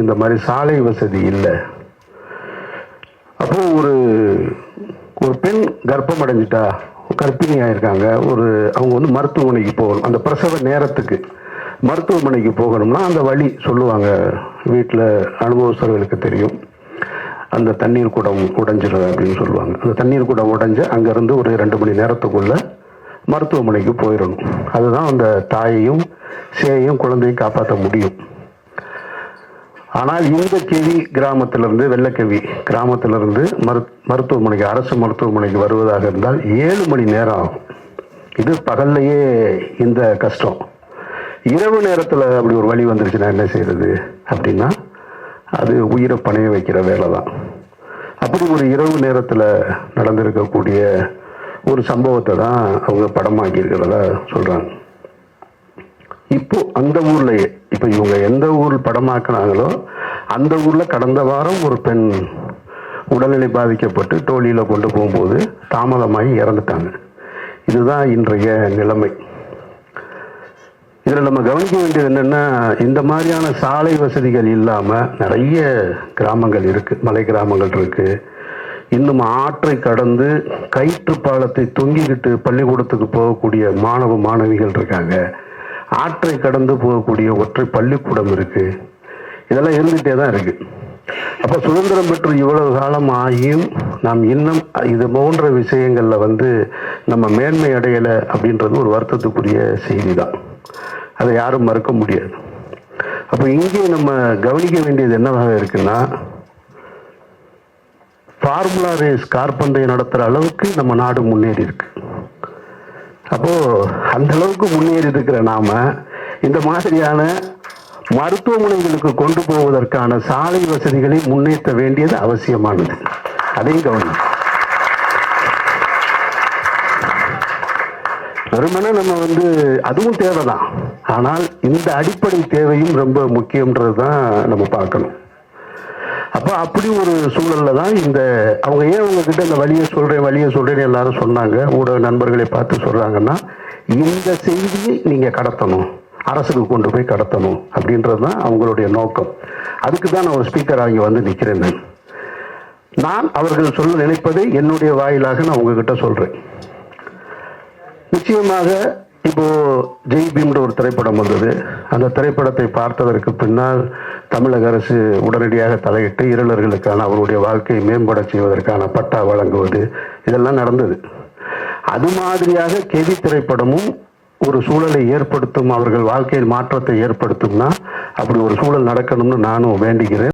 இந்த மாதிரி சாலை வசதி இல்லை. அப்போ ஒரு ஒரு பெண் கர்ப்பம் அடைஞ்சிட்டா கர்ப்பிணி ஆயிருக்காங்க ஒரு அவங்க வந்து மருத்துவமனைக்கு போகணும். அந்த பிரசவ நேரத்துக்கு மருத்துவமனைக்கு போகணும்னா அந்த வழி சொல்லுவாங்க. வீட்டில் அனுபவஸ்தர்களுக்கு தெரியும். அந்த தண்ணீர் குடம் உடைஞ்சிரும் அப்படின்னு சொல்லுவாங்க. அந்த தண்ணீர் குடம் உடைஞ்சு அங்கேருந்து ஒரு ரெண்டு மணி நேரத்துக்குள்ள மருத்துவமனைக்கு போயிடணும். அதுதான் அந்த தாயையும் சேயையும் குழந்தையும் காப்பாற்ற முடியும். ஆனால் இந்த கெவி கிராமத்திலிருந்து வெள்ளக்கவி கிராமத்திலிருந்து மரு மருத்துவமனைக்கு அரசு மருத்துவமனைக்கு வருவதாக இருந்தால் ஏழு மணி நேரம் ஆகும். இது பகல்லையே இந்த கஷ்டம். இரவு நேரத்தில் அப்படி ஒரு வழி வந்துருச்சுன்னா என்ன செய்யறது அப்படின்னா அது உயிரை பணைய வைக்கிற வேலை தான் அப்படி ஒரு இரவு நேரத்தில் நடந்திருக்கக்கூடிய ஒரு சம்பவத்தை தான் அவங்க படமாக்கி இருக்கிறதா சொல்கிறாங்க இப்போ அந்த ஊர்லேயே இப்போ இவங்க எந்த ஊர் படமாக்குனாங்களோ அந்த ஊரில் கடந்த வாரம் ஒரு பெண் உடல்நிலை பாதிக்கப்பட்டு டோலியில் கொண்டு போகும்போது தாமதமாகி இறந்துட்டாங்க. இதுதான் இன்றைய நிலைமை. இதில் நம்ம கவனிக்க வேண்டியது என்னென்னா இந்த மாதிரியான சாலை வசதிகள் இல்லாமல் நிறைய கிராமங்கள் இருக்கு மலை கிராமங்கள் இருக்கு. இன்னும் ஆற்றை கடந்து கயிற்று பாலத்தை தொங்கிக்கிட்டு பள்ளிக்கூடத்துக்கு போகக்கூடிய மாணவ மாணவிகள் இருக்காங்க. ஆற்றை கடந்து போகக்கூடிய ஒற்றை பள்ளிக்கூடம் இருக்கு. இதெல்லாம் இருந்துகிட்டே தான் இருக்கு. அப்போ சுதந்திரம் பெற்று இவ்வளவு காலம் ஆகியும் நாம் இன்னும் இது போன்ற விஷயங்கள்ல வந்து நம்ம மேன்மை அடையலை அப்படின்றது ஒரு வருத்தத்துக்குரிய செய்தி தான் அதை யாரும் மறுக்க முடியாது. அப்போ இங்கே நம்ம கவனிக்க வேண்டியது என்னவாக இருக்குன்னா ஃபார்முலா ரேஸ் கார்பந்தை நடத்துகிற அளவுக்கு நம்ம நாடு முன்னேறி இருக்கு. அப்போ அந்த அளவுக்கு முன்னேறி இருக்கிற நாம இந்த மாதிரியான மருத்துவமனைகளுக்கு கொண்டு போவதற்கான சாலை வசதிகளை முன்னேற்ற வேண்டியது அவசியமானது. அதையும் கவனம் வெறுமனே நம்ம வந்து அதுவும் தேவைதான். ஆனால் இந்த அடிப்படை தேவையும் ரொம்ப முக்கியன்றது தான் நம்ம பார்க்கணும். அப்போ அப்படி ஒரு சூழல்ல தான் இந்த அவங்க ஏன் உங்ககிட்ட இந்த வழியை சொல்கிறேன் வழியை சொல்கிறேன்னு எல்லாரும் சொன்னாங்க? ஊடக நண்பர்களை பார்த்து சொல்கிறாங்கன்னா இந்த செய்தியை நீங்கள் கடத்தணும். அரசுக்கு கொண்டு போய் கடத்தணும் அப்படின்றது தான் அவங்களுடைய நோக்கம். அதுக்கு தான் நான் ஒரு ஸ்பீக்கர் இங்கே வந்து நிற்கிறேன் நான். நான் அவர்கள் சொல்ல நினைப்பதை என்னுடைய வாயிலாக நான் உங்ககிட்ட சொல்கிறேன் நிச்சயமாக இப்போ ஜெய் பீம்ன்ற ஒரு திரைப்படம் வந்தது. அந்த திரைப்படத்தை பார்த்ததற்கு பின்னால் தமிழக அரசு உடனடியாக தலையிட்டு இருளர்களுக்கான அவருடைய வாழ்க்கையை மேம்பட செய்வதற்கான பட்டா வழங்குவது இதெல்லாம் நடந்தது. அது மாதிரியாக கெவி திரைப்படமும் ஒரு சூழலை ஏற்படுத்தும் அவர்கள் வாழ்க்கையில் மாற்றத்தை ஏற்படுத்தும்னா அப்படி ஒரு சூழல் நடக்கணும்னு நானும் வேண்டுகிறேன்.